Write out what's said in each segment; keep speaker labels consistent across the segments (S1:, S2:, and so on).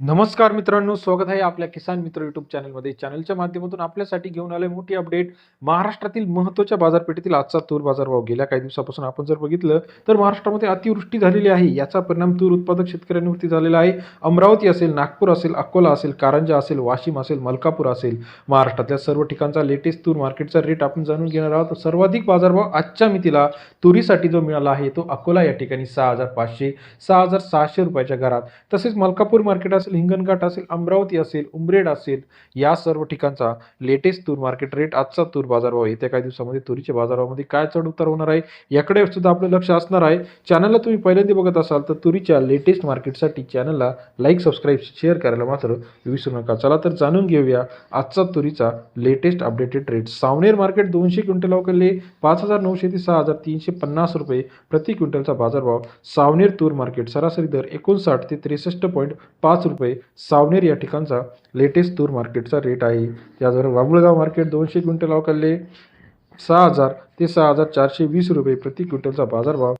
S1: नमस्कार मित्रांनो स्वागत आहे आपल्या किसान मित्र युट्यूब चॅनलमध्ये चॅनलच्या माध्यमातून आपल्यासाठी घेऊन आले मोठी अपडेट महाराष्ट्रातील महत्त्वाच्या बाजारपेठेतील आजचा तूर बाजारभाव. गेल्या काही दिवसापासून आपण जर बघितलं तर महाराष्ट्रामध्ये अतिवृष्टी झालेली आहे. याचा परिणाम तूर उत्पादक शेतकऱ्यांवरती झालेला आहे. अमरावती असेल नागपूर असेल अकोला असेल कारंजा असेल वाशिम असेल मलकापूर असेल. महाराष्ट्रातल्या सर्व ठिकाणचा लेटेस्ट तूर मार्केटचा रेट आपण जाणून घेणार आहोत. सर्वाधिक बाजारभाव आजच्या मितीला तुरीसाठी जो मिळाला आहे तो अकोला या ठिकाणी सहा हजार पाचशे सहा हजार सहाशे रुपयाच्या घरात. तसेच मलकापूर मार्केट असेल हिंगणघाट असेल अमरावती असेल उमरेड असेल या सर्व ठिकाणचा लेटेस्ट तूर मार्केट रेट आजचा तूर बाजारभाव येत्या काही दिवसामध्ये तुरीच्या बाजारभावामध्ये काय चढ उतार होणार आहे याकडे सुद्धा आपलं लक्ष असणार आहे. चॅनलला तुम्ही पहिल्यांदा बघत असाल तर तुरीच्या लेटेस्ट मार्केटसाठी चॅनलला लाईक सबस्क्राईब शेअर करायला मात्र विसरू नका. चला तर जाणून घेऊया आजचा तुरीचा latest updated rate Savner market दोनशे क्विंटल अवकले पाच हजार नऊशे ते सहा हजार तीनशे पन्नास रुपये प्रति क्विंटलचा बाजारभाव सावनेर तूर मार्केट सरासरी दर एकोणसाठ ते त्रेसष्ट पॉईंट पाच रुपये रुपये. सावनेर या ठिकाणचा लेटेस्ट तूर मार्केटचा रेट आहे. त्याचबरोबर बाबुळगाव मार्केट दोनशे क्विंटल अवकालले सहा हजार ते सहा हजार चारशे वीस रुपये प्रति क्विंटलचा बाजारभाव.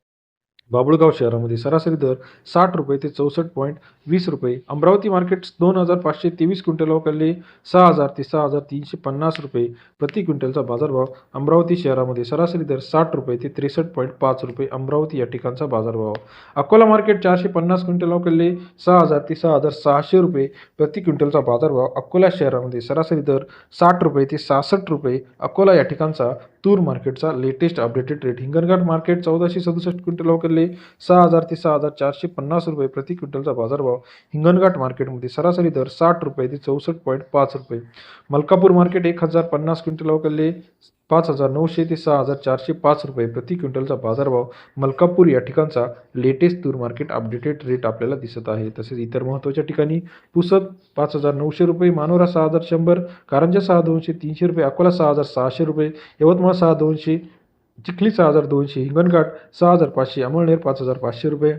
S1: बाबुळगाव शहरामध्ये सरासरी दर साठ रुपये ते चौसष्ट पॉईंट वीस रुपये. अमरावती मार्केट दोन हजार पाचशे तेवीस क्विंटल अवकालले सहा हजार ते सहा हजार तीनशे पन्नास रुपये. प्रति क्विंटलचा बाजारभाव अमरावती शहरामध्ये सरासरी दर साठ रुपये ते त्रेसष्ट पॉईंट पाच रुपये अमरावती या ठिकाणचा बाजारभाव. अकोला मार्केट चारशे पन्नास क्विंटल अवकालले सहा हजार ते सहा हजार सहाशे रुपये. प्रति क्विंटलचा बाजारभाव अकोला शहरामध्ये सरासरी दर साठ रुपये ते सहासष्ट रुपये. अकोला या ठिकाणचा तूर मार्केटचा latest updated rate. Hinganghat market चौदाशे सदुसष्ट क्विंटल अवकालले सहा हजार ते सहा हजार चारशे पन्नास रुपये. प्रति क्विंटलचा बाजारभाव हिंगणघाट मार्केटमध्ये सरासरी दर साठ रुपये ते चौसष्ट पॉईंट पाच रुपये. मलकापूर मार्केट एक हजार पन्नास क्विंटल अवकालले पाच हजार नऊशे ते सहा हजार चारशे पाच रुपये प्रति क्विंटलचा बाजारभाव. मलकापूर या ठिकाणचा लेटेस्ट तूर मार्केट अपडेटेड रेट आपल्याला दिसत आहे. तसेच इतर महत्त्वाच्या ठिकाणी पुसद पाच हजार नऊशे रुपये मानोरा सहा हजार शंभर कारंजा सहा दोनशे तीनशे रुपये अकोला सहा हजार सहाशे रुपये यवतमाळ सहा दोनशे चिखली सहा हजार दोनशे हिंगणघाट सहा हजार पाचशे अमळनेर पाच हजार पाचशे रुपये.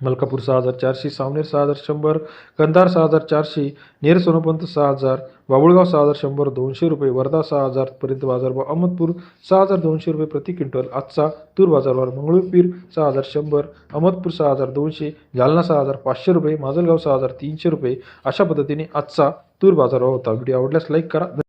S1: मलकापूर सहा हजार चारशे सावनेर सहा हजार शंभर कंधार सहा हजार चारशे नेर सोनोपंत सहा हजार बाबुळगाव सहा हजार शंभर दोनशे रुपये वर्धा सहा हजारपर्यंत बाजारभाव अहमदपूर सहा हजार दोनशे रुपये प्रति क्विंटल आजचा तूर बाजारभाव मंगळूरपीर सहा हजार शंभर अहमदपूर सहा हजार दोनशे जालना सहा हजार पाचशे रुपये माजलगाव सहा हजार तीनशे रुपये अशा पद्धतीने आजचा तूर बाजारभाव होता व्हिडिओ आवडल्यास लाईक करा